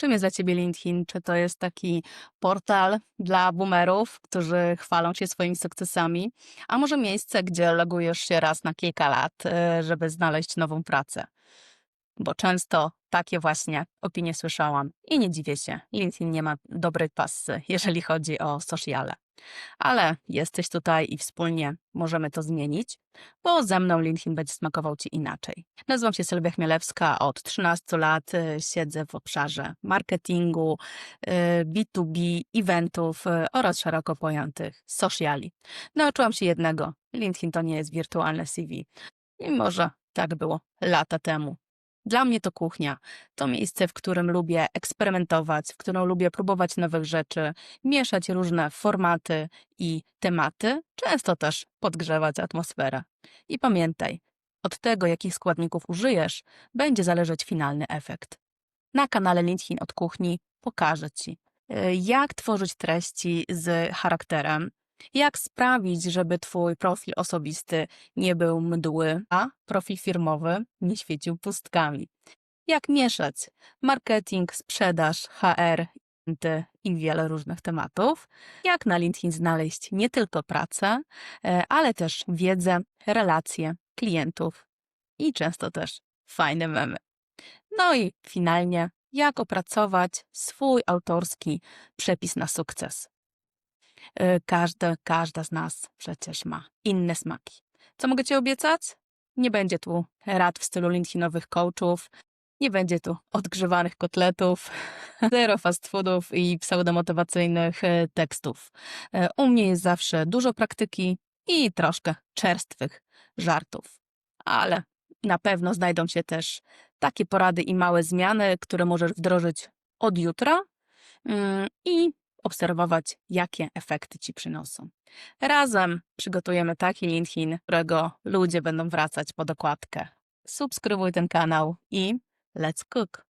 Czym jest dla ciebie LinkedIn? Czy to jest taki portal dla boomerów, którzy chwalą się swoimi sukcesami, a może miejsce, gdzie logujesz się raz na kilka lat, y, żeby znaleźć nową pracę? Bo często takie właśnie opinie słyszałam i nie dziwię się. LinkedIn nie ma dobrej pasy, jeżeli chodzi o sociale. Ale jesteś tutaj i wspólnie możemy to zmienić, bo ze mną LinkedIn będzie smakował Ci inaczej. Nazywam się Sylwia Chmielewska, od 13 lat y, siedzę w obszarze marketingu, y, B2B, eventów y, oraz szeroko pojętych sociali. Nauczyłam się jednego, LinkedIn to nie jest wirtualne CV. I może tak było lata temu. Dla mnie to kuchnia. To miejsce, w którym lubię eksperymentować, w którym lubię próbować nowych rzeczy, mieszać różne formaty i tematy, często też podgrzewać atmosferę. I pamiętaj, od tego, jakich składników użyjesz, będzie zależeć finalny efekt. Na kanale LinkedIn od kuchni pokażę Ci, y, jak tworzyć treści z charakterem, jak sprawić, żeby Twój profil osobisty nie był mdły, a profil firmowy nie świecił pustkami. Jak mieszać marketing, sprzedaż, HR i wiele różnych tematów. Jak na LinkedIn znaleźć nie tylko pracę, e, ale też wiedzę, relacje, klientów i często też fajne memy. No i finalnie, jak opracować swój autorski przepis na sukces. Y, Każda, każda z nas przecież ma inne smaki. Co mogę Ci obiecać? Nie będzie tu rad w stylu LinkedInowych coachów, nie będzie tu odgrzewanych kotletów, zero fast foodów i pseudomotywacyjnych e, tekstów. E, U mnie jest zawsze dużo praktyki i troszkę czerstwych żartów. Ale na pewno znajdą się też takie porady i małe zmiany, które możesz wdrożyć od jutra mm, i obserwować, jakie efekty ci przynoszą. Razem przygotujemy taki LinkedIn, którego ludzie będą wracać pod okładkę. Subskrybuj ten kanał i let's cook!